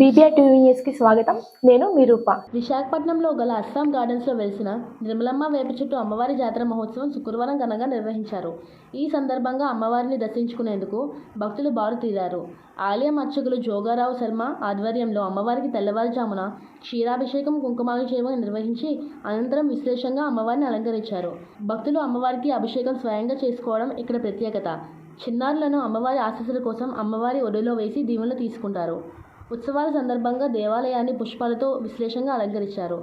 BPR TV న్యూస్కి స్వాగతం. నేను మీ రూప. విశాఖపట్నంలో గల అస్సాం గార్డెన్స్లో వెలిసిన నిర్మలమ్మ వేప చెట్టు అమ్మవారి జాతర మహోత్సవం శుక్రవారం ఘనంగా నిర్వహించారు. ఈ సందర్భంగా అమ్మవారిని దర్శించుకునేందుకు భక్తులు బారు తీరారు. ఆలయం అర్చకులు జోగారావు శర్మ ఆధ్వర్యంలో అమ్మవారికి తెల్లవారుజామున క్షీరాభిషేకం కుంకుమాభిషేకం నిర్వహించి అనంతరం విశేషంగా అమ్మవారిని అలంకరించారు. భక్తులు అమ్మవారికి అభిషేకం స్వయంగా చేసుకోవడం ఇక్కడ ప్రత్యేకత. చిన్నారులను అమ్మవారి ఆశీస్సుల కోసం అమ్మవారి ఒడిలో వేసి దీవెనలు తీసుకుంటారు. ఉత్సవాల సందర్భంగా దేవాలయాన్ని పుష్పాలతో విశ్లేషంగా అలంకరించారు.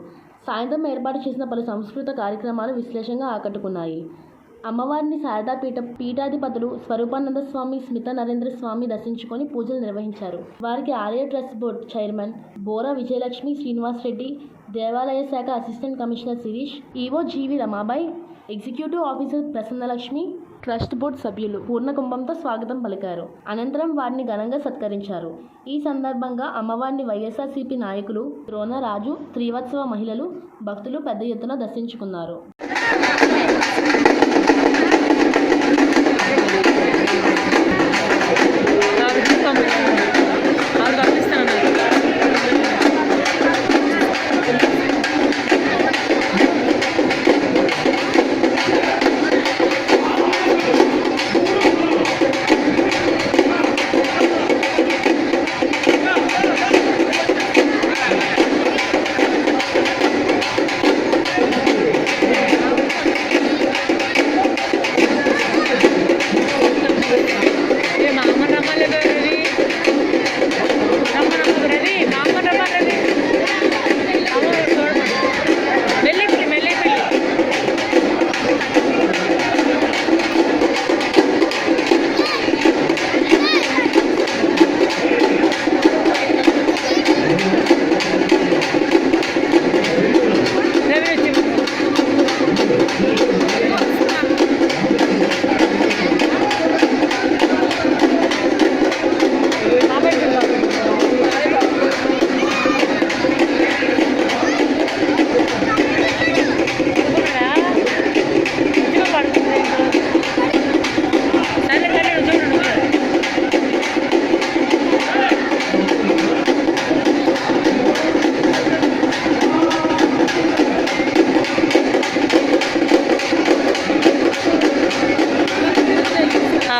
సాయంత్రం ఏర్పాటు చేసిన పలు సంస్కృత కార్యక్రమాలు విశ్లేషంగా ఆకట్టుకున్నాయి. అమ్మవారిని శారదా పీఠ పీఠాధిపతులు స్వరూపానంద స్వామి స్మిత నరేంద్ర స్వామి దర్శించుకొని పూజలు నిర్వహించారు. వారికి ఆలయ trust board chairman Bora Vijayalakshmi Srinivas Reddy దేవాలయ శాఖ assistant commissioner Shirish EO G V Ramabai executive officer Prasannalakshmi trust board సభ్యులు పూర్ణ కుంభంతో స్వాగతం పలికారు. అనంతరం వారిని ఘనంగా సత్కరించారు. ఈ సందర్భంగా అమ్మవారిని వైఎస్ఆర్సీపీ నాయకులు ద్రోణరాజు త్రివత్సవ మహిళలు భక్తులు పెద్ద ఎత్తున దర్శించుకున్నారు.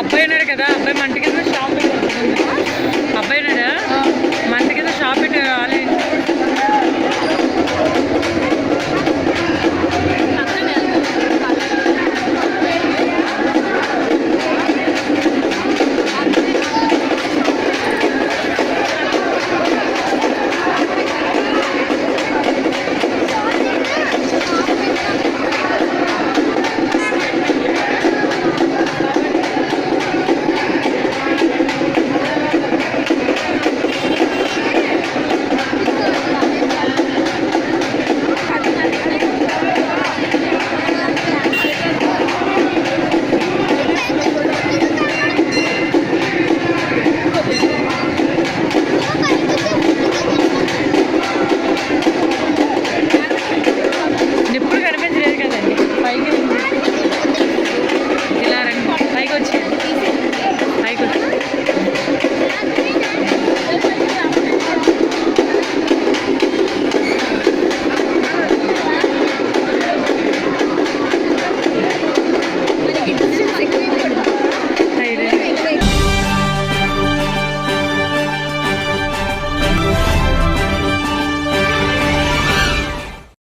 అబ్బాయి ఉన్నాడు కదా అబ్బాయి మంట